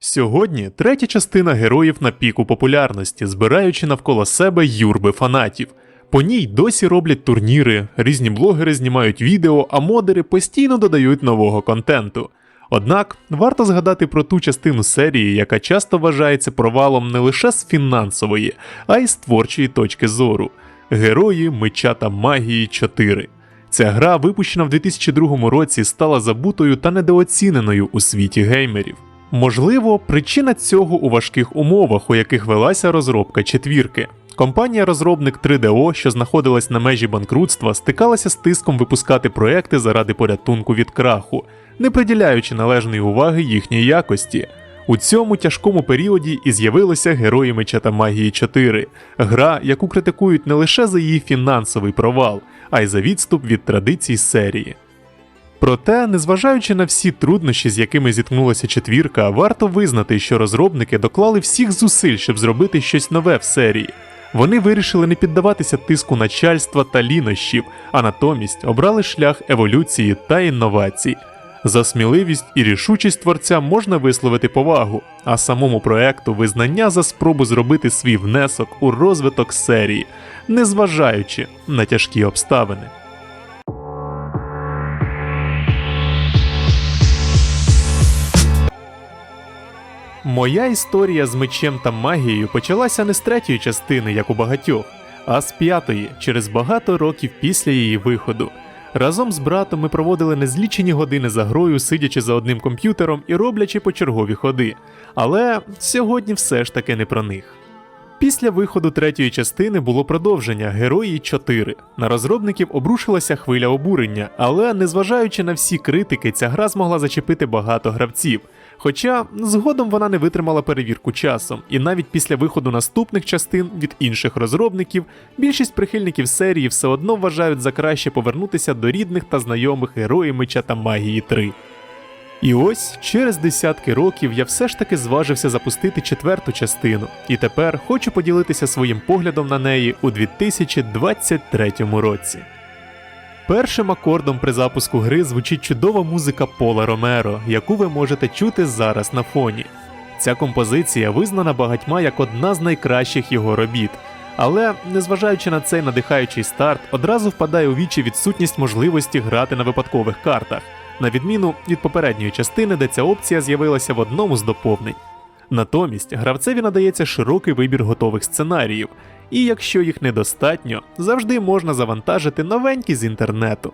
Сьогодні третя частина героїв на піку популярності, збираючи навколо себе юрби фанатів. По ній досі роблять турніри, різні блогери знімають відео, а модери постійно додають нового контенту. Однак варто згадати про ту частину серії, яка часто вважається провалом не лише з фінансової, а й з творчої точки зору Герої меча та магії 4. Ця гра, випущена в 2002 році, стала забутою та недооціненою у світі геймерів. Можливо, причина цього у важких умовах, у яких велася розробка четвірки. Компанія-розробник 3DO, що знаходилась на межі банкрутства, стикалася з тиском випускати проекти заради порятунку від краху, не приділяючи належної уваги їхній якості. У цьому тяжкому періоді і з'явилися Герої Меча та Магії 4, гра, яку критикують не лише за її фінансовий провал, а й за відступ від традицій серії. Проте, незважаючи на всі труднощі, з якими зіткнулася четвірка, варто визнати, що розробники доклали всіх зусиль, щоб зробити щось нове в серії. Вони вирішили не піддаватися тиску начальства та лінощів, а натомість обрали шлях еволюції та інновацій. За сміливість і рішучість творця можна висловити повагу, а самому проекту визнання за спробу зробити свій внесок у розвиток серії, незважаючи на тяжкі обставини. Моя історія з мечем та магією почалася не з третьої частини, як у багатьох, а з п'ятої, через багато років після її виходу. Разом з братом ми проводили незлічені години за грою, сидячи за одним комп'ютером і роблячи почергові ходи. Але сьогодні все ж таки не про них. Після виходу третьої частини було продовження Герої 4. На розробників обрушилася хвиля обурення, але незважаючи на всі критики, ця гра змогла зачепити багато гравців. Хоча згодом вона не витримала перевірку часом, і навіть після виходу наступних частин від інших розробників більшість прихильників серії все одно вважають за краще повернутися до рідних та знайомих героїв меча та магії 3. І ось через десятки років я все ж таки зважився запустити четверту частину, і тепер хочу поділитися своїм поглядом на неї у 2023 році. Першим акордом при запуску гри звучить чудова музика Пола Ромеро, яку ви можете чути зараз на фоні. Ця композиція визнана багатьма як одна з найкращих його робіт. Але, незважаючи на цей надихаючий старт, одразу впадає у вічі відсутність можливості грати на випадкових картах, на відміну від попередньої частини, де ця опція з'явилася в одному з доповнень. Натомість гравцеві надається широкий вибір готових сценаріїв, і якщо їх недостатньо, завжди можна завантажити новенькі з інтернету.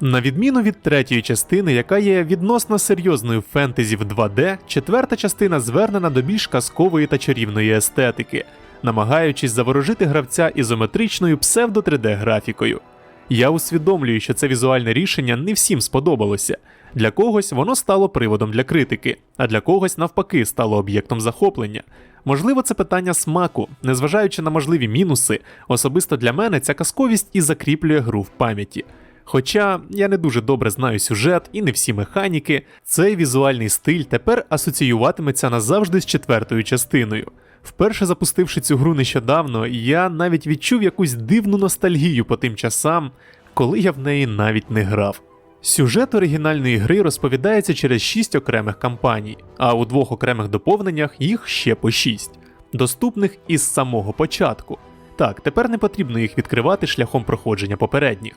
На відміну від третьої частини, яка є відносно серйозною фентезі в 2D, четверта частина звернена до більш казкової та чарівної естетики, намагаючись заворожити гравця ізометричною псевдо 3D графікою. Я усвідомлюю, що це візуальне рішення не всім сподобалося. Для когось воно стало приводом для критики, а для когось, навпаки, стало об'єктом захоплення. Можливо, це питання смаку, незважаючи на можливі мінуси, особисто для мене ця казковість і закріплює гру в пам'яті. Хоча я не дуже добре знаю сюжет і не всі механіки, цей візуальний стиль тепер асоціюватиметься назавжди з четвертою частиною. Вперше запустивши цю гру нещодавно, я навіть відчув якусь дивну ностальгію по тим часам, коли я в неї навіть не грав. Сюжет оригінальної гри розповідається через шість окремих кампаній, а у двох окремих доповненнях їх ще по шість, доступних із самого початку. Так, тепер не потрібно їх відкривати шляхом проходження попередніх.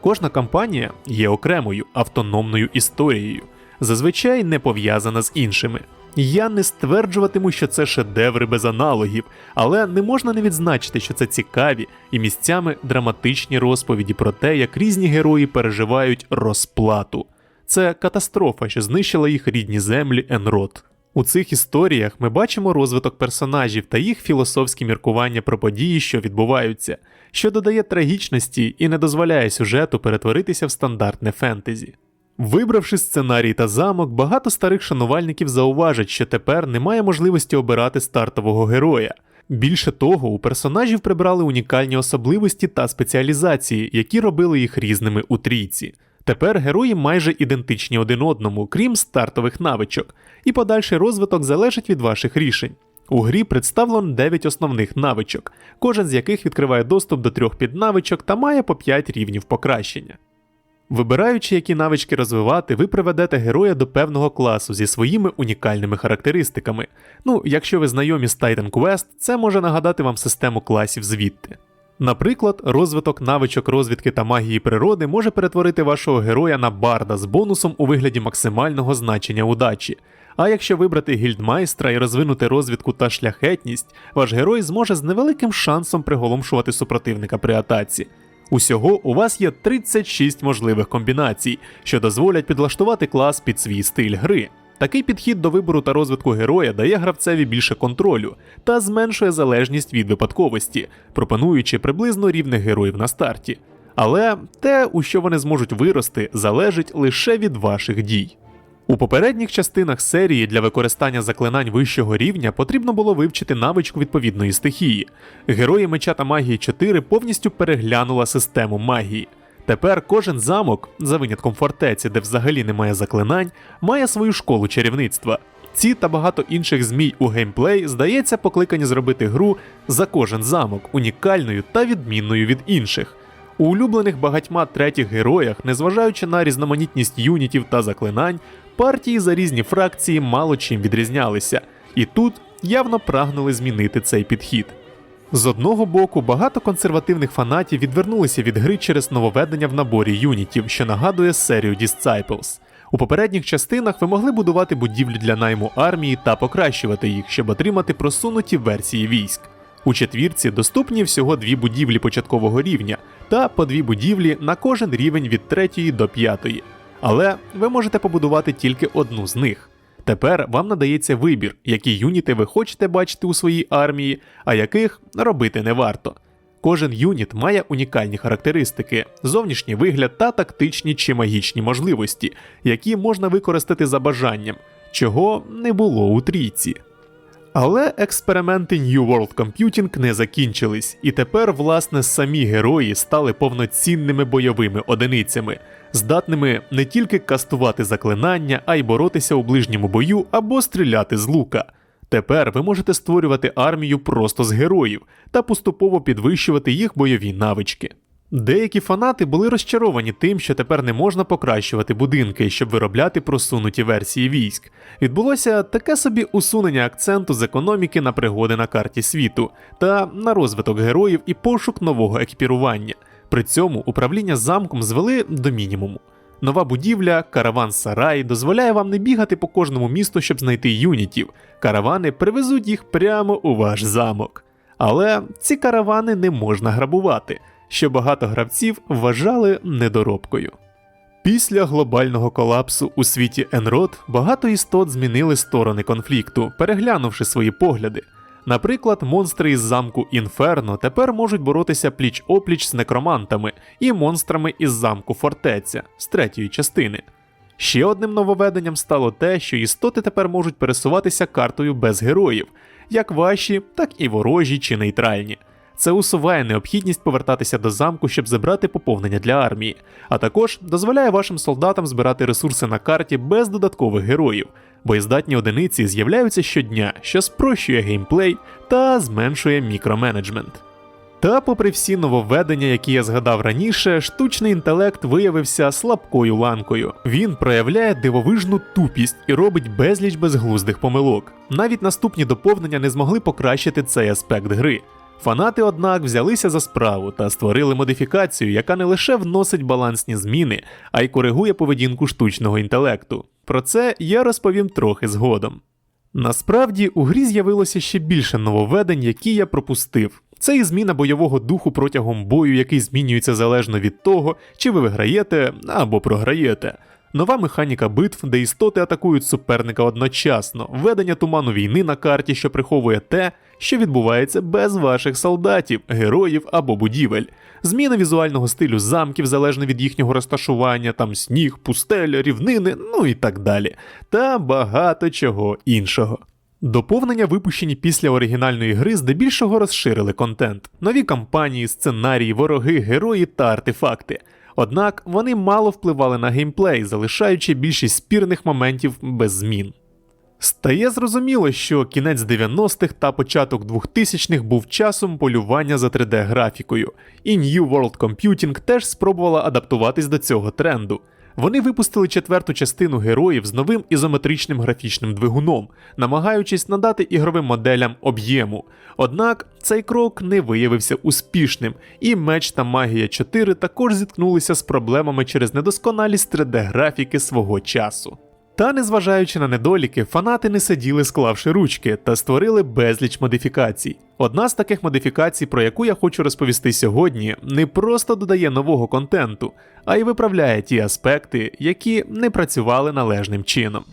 Кожна кампанія є окремою автономною історією, зазвичай не пов'язана з іншими. Я не стверджуватиму, що це шедеври без аналогів, але не можна не відзначити, що це цікаві і місцями драматичні розповіді про те, як різні герої переживають розплату. Це катастрофа, що знищила їх рідні землі Енрод. У цих історіях ми бачимо розвиток персонажів та їх філософські міркування про події, що відбуваються, що додає трагічності і не дозволяє сюжету перетворитися в стандартне фентезі. Вибравши сценарій та замок, багато старих шанувальників зауважать, що тепер немає можливості обирати стартового героя. Більше того, у персонажів прибрали унікальні особливості та спеціалізації, які робили їх різними у трійці. Тепер герої майже ідентичні один одному, крім стартових навичок, і подальший розвиток залежить від ваших рішень. У грі представлено 9 основних навичок, кожен з яких відкриває доступ до трьох піднавичок та має по 5 рівнів покращення. Вибираючи, які навички розвивати, ви приведете героя до певного класу зі своїми унікальними характеристиками. Ну, якщо ви знайомі з Titan Quest, це може нагадати вам систему класів звідти. Наприклад, розвиток навичок розвідки та магії природи може перетворити вашого героя на барда з бонусом у вигляді максимального значення удачі. А якщо вибрати гільдмайстра і розвинути розвідку та шляхетність, ваш герой зможе з невеликим шансом приголомшувати супротивника при атаці. Усього у вас є 36 можливих комбінацій, що дозволять підлаштувати клас під свій стиль гри. Такий підхід до вибору та розвитку героя дає гравцеві більше контролю та зменшує залежність від випадковості, пропонуючи приблизно рівних героїв на старті. Але те, у що вони зможуть вирости, залежить лише від ваших дій. У попередніх частинах серії для використання заклинань вищого рівня потрібно було вивчити навичку відповідної стихії. Герої меча та магії 4 повністю переглянула систему магії. Тепер кожен замок, за винятком фортеці, де взагалі немає заклинань, має свою школу чарівництва. Ці та багато інших змій у геймплей, здається, покликані зробити гру за кожен замок унікальною та відмінною від інших. У улюблених багатьма третіх героях, незважаючи на різноманітність юнітів та заклинань, партії за різні фракції мало чим відрізнялися, і тут явно прагнули змінити цей підхід. З одного боку, багато консервативних фанатів відвернулися від гри через нововведення в наборі юнітів, що нагадує серію Disciples. У попередніх частинах ви могли будувати будівлі для найму армії та покращувати їх, щоб отримати просунуті версії військ. У четвірці доступні всього дві будівлі початкового рівня та по дві будівлі на кожен рівень від 3 до 5. Але ви можете побудувати тільки одну з них. Тепер вам надається вибір, які юніти ви хочете бачити у своїй армії, а яких робити не варто. Кожен юніт має унікальні характеристики, зовнішній вигляд та тактичні чи магічні можливості, які можна використати за бажанням, чого не було у трійці. Але експерименти New World Computing не закінчились, і тепер, власне, самі герої стали повноцінними бойовими одиницями, здатними не тільки кастувати заклинання, а й боротися у ближньому бою або стріляти з лука. Тепер ви можете створювати армію просто з героїв та поступово підвищувати їх бойові навички. Деякі фанати були розчаровані тим, що тепер не можна покращувати будинки, щоб виробляти просунуті версії військ. Відбулося таке собі усунення акценту з економіки на пригоди на карті світу та на розвиток героїв і пошук нового екіпірування. При цьому управління замком звели до мінімуму. Нова будівля, караван Сарай дозволяє вам не бігати по кожному місту, щоб знайти юнітів. Каравани привезуть їх прямо у ваш замок. Але ці каравани не можна грабувати що багато гравців вважали недоробкою. Після глобального колапсу у світі Енрод багато істот змінили сторони конфлікту, переглянувши свої погляди. Наприклад, монстри із замку Інферно тепер можуть боротися пліч опліч з некромантами і монстрами із замку Фортеця з третьої частини. Ще одним нововведенням стало те, що істоти тепер можуть пересуватися картою без героїв, як ваші, так і ворожі чи нейтральні. Це усуває необхідність повертатися до замку, щоб забрати поповнення для армії, а також дозволяє вашим солдатам збирати ресурси на карті без додаткових героїв. Боєздатні одиниці з'являються щодня, що спрощує геймплей та зменшує мікроменеджмент. Та, попри всі нововведення, які я згадав раніше, штучний інтелект виявився слабкою ланкою. Він проявляє дивовижну тупість і робить безліч безглуздих помилок. Навіть наступні доповнення не змогли покращити цей аспект гри. Фанати, однак, взялися за справу та створили модифікацію, яка не лише вносить балансні зміни, а й коригує поведінку штучного інтелекту. Про це я розповім трохи згодом. Насправді у грі з'явилося ще більше нововведень, які я пропустив. Це і зміна бойового духу протягом бою, який змінюється залежно від того, чи ви виграєте або програєте. Нова механіка битв, де істоти атакують суперника одночасно, введення туману війни на карті, що приховує те, що відбувається без ваших солдатів, героїв або будівель, зміна візуального стилю замків залежно від їхнього розташування, там сніг, пустеля, рівнини, ну і так далі, та багато чого іншого. Доповнення, випущені після оригінальної гри, здебільшого розширили контент, нові кампанії, сценарії, вороги, герої та артефакти. Однак вони мало впливали на геймплей, залишаючи більшість спірних моментів без змін. Стає зрозуміло, що кінець 90-х та початок 2000-х був часом полювання за 3D-графікою, і New World Computing теж спробувала адаптуватись до цього тренду. Вони випустили четверту частину героїв з новим ізометричним графічним двигуном, намагаючись надати ігровим моделям об'єму. Однак цей крок не виявився успішним, і меч та магія 4 також зіткнулися з проблемами через недосконалість 3D-графіки свого часу. Та, незважаючи на недоліки, фанати не сиділи, склавши ручки, та створили безліч модифікацій. Одна з таких модифікацій, про яку я хочу розповісти сьогодні, не просто додає нового контенту, а й виправляє ті аспекти, які не працювали належним чином.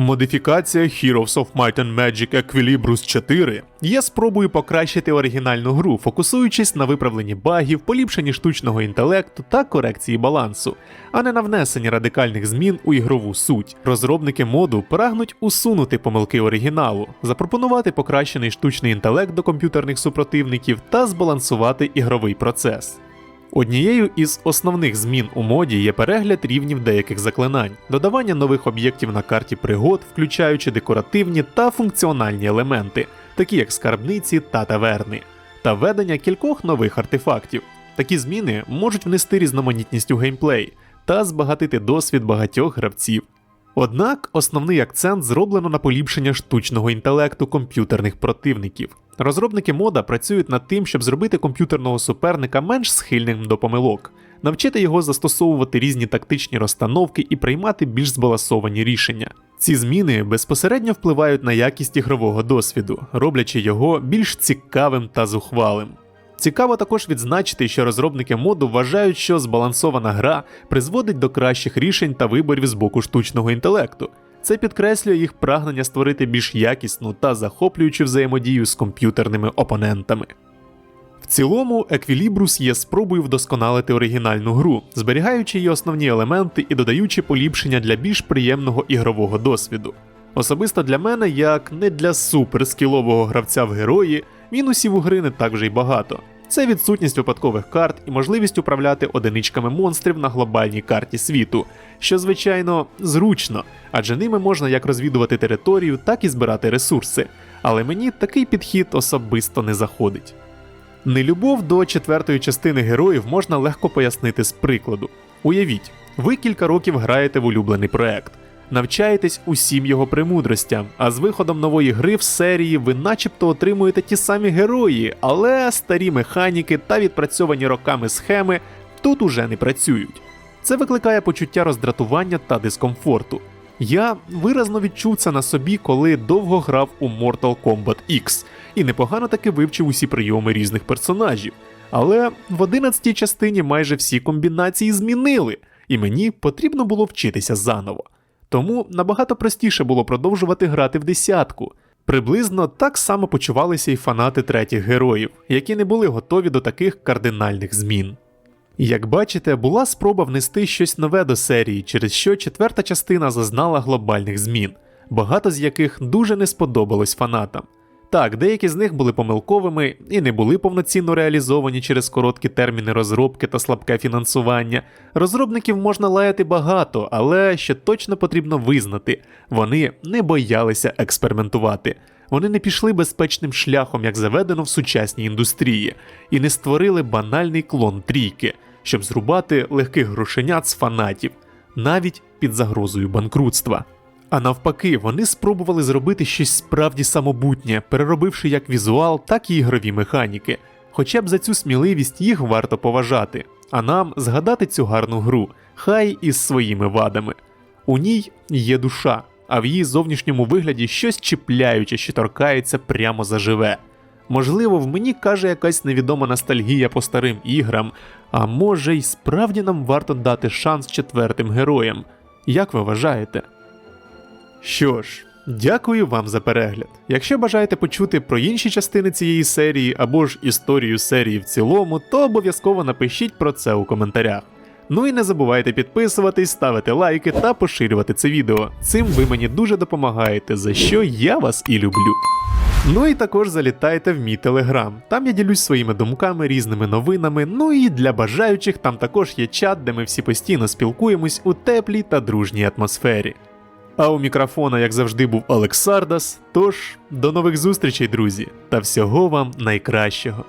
Модифікація Heroes of Might and Magic Equilibrus 4 є спробою покращити оригінальну гру, фокусуючись на виправленні багів, поліпшенні штучного інтелекту та корекції балансу, а не на внесенні радикальних змін у ігрову суть. Розробники моду прагнуть усунути помилки оригіналу, запропонувати покращений штучний інтелект до комп'ютерних супротивників та збалансувати ігровий процес. Однією із основних змін у моді є перегляд рівнів деяких заклинань, додавання нових об'єктів на карті пригод, включаючи декоративні та функціональні елементи, такі як скарбниці та таверни, та введення кількох нових артефактів. Такі зміни можуть внести різноманітність у геймплей та збагатити досвід багатьох гравців. Однак основний акцент зроблено на поліпшення штучного інтелекту комп'ютерних противників. Розробники мода працюють над тим, щоб зробити комп'ютерного суперника менш схильним до помилок, навчити його застосовувати різні тактичні розстановки і приймати більш збалансовані рішення. Ці зміни безпосередньо впливають на якість ігрового досвіду, роблячи його більш цікавим та зухвалим. Цікаво також відзначити, що розробники моду вважають, що збалансована гра призводить до кращих рішень та виборів з боку штучного інтелекту. Це підкреслює їх прагнення створити більш якісну та захоплюючу взаємодію з комп'ютерними опонентами. В цілому, Equilibrus є спробою вдосконалити оригінальну гру, зберігаючи її основні елементи і додаючи поліпшення для більш приємного ігрового досвіду. Особисто для мене, як не для суперскілового гравця в герої, мінусів у гри не так вже й багато. Це відсутність випадкових карт і можливість управляти одиничками монстрів на глобальній карті світу, що звичайно зручно, адже ними можна як розвідувати територію, так і збирати ресурси. Але мені такий підхід особисто не заходить. Нелюбов до четвертої частини героїв можна легко пояснити з прикладу. Уявіть, ви кілька років граєте в улюблений проект, навчаєтесь усім його премудростям, а з виходом нової гри в серії ви начебто отримуєте ті самі герої, але старі механіки та відпрацьовані роками схеми тут уже не працюють. Це викликає почуття роздратування та дискомфорту. Я виразно відчув це на собі, коли довго грав у Mortal Kombat X і непогано таки вивчив усі прийоми різних персонажів. Але в 11 частині майже всі комбінації змінили, і мені потрібно було вчитися заново. Тому набагато простіше було продовжувати грати в десятку. Приблизно так само почувалися й фанати третіх героїв, які не були готові до таких кардинальних змін. Як бачите, була спроба внести щось нове до серії, через що четверта частина зазнала глобальних змін, багато з яких дуже не сподобалось фанатам. Так, деякі з них були помилковими і не були повноцінно реалізовані через короткі терміни розробки та слабке фінансування. Розробників можна лаяти багато, але ще точно потрібно визнати, вони не боялися експериментувати. Вони не пішли безпечним шляхом, як заведено в сучасній індустрії, і не створили банальний клон трійки, щоб зрубати легких грошенят з фанатів, навіть під загрозою банкрутства. А навпаки, вони спробували зробити щось справді самобутнє, переробивши як візуал, так і ігрові механіки. Хоча б за цю сміливість їх варто поважати, а нам згадати цю гарну гру, хай із своїми вадами. У ній є душа, а в її зовнішньому вигляді щось чіпляюче, що торкається прямо заживе. Можливо, в мені каже якась невідома ностальгія по старим іграм, а може й справді нам варто дати шанс четвертим героям. Як ви вважаєте? Що ж, дякую вам за перегляд. Якщо бажаєте почути про інші частини цієї серії або ж історію серії в цілому, то обов'язково напишіть про це у коментарях. Ну і не забувайте підписуватись, ставити лайки та поширювати це відео. Цим ви мені дуже допомагаєте, за що я вас і люблю. Ну і також залітайте в мій телеграм. Там я ділюсь своїми думками, різними новинами. Ну і для бажаючих там також є чат, де ми всі постійно спілкуємось у теплій та дружній атмосфері. А у мікрофона, як завжди, був Олексардас. Тож, до нових зустрічей, друзі, та всього вам найкращого.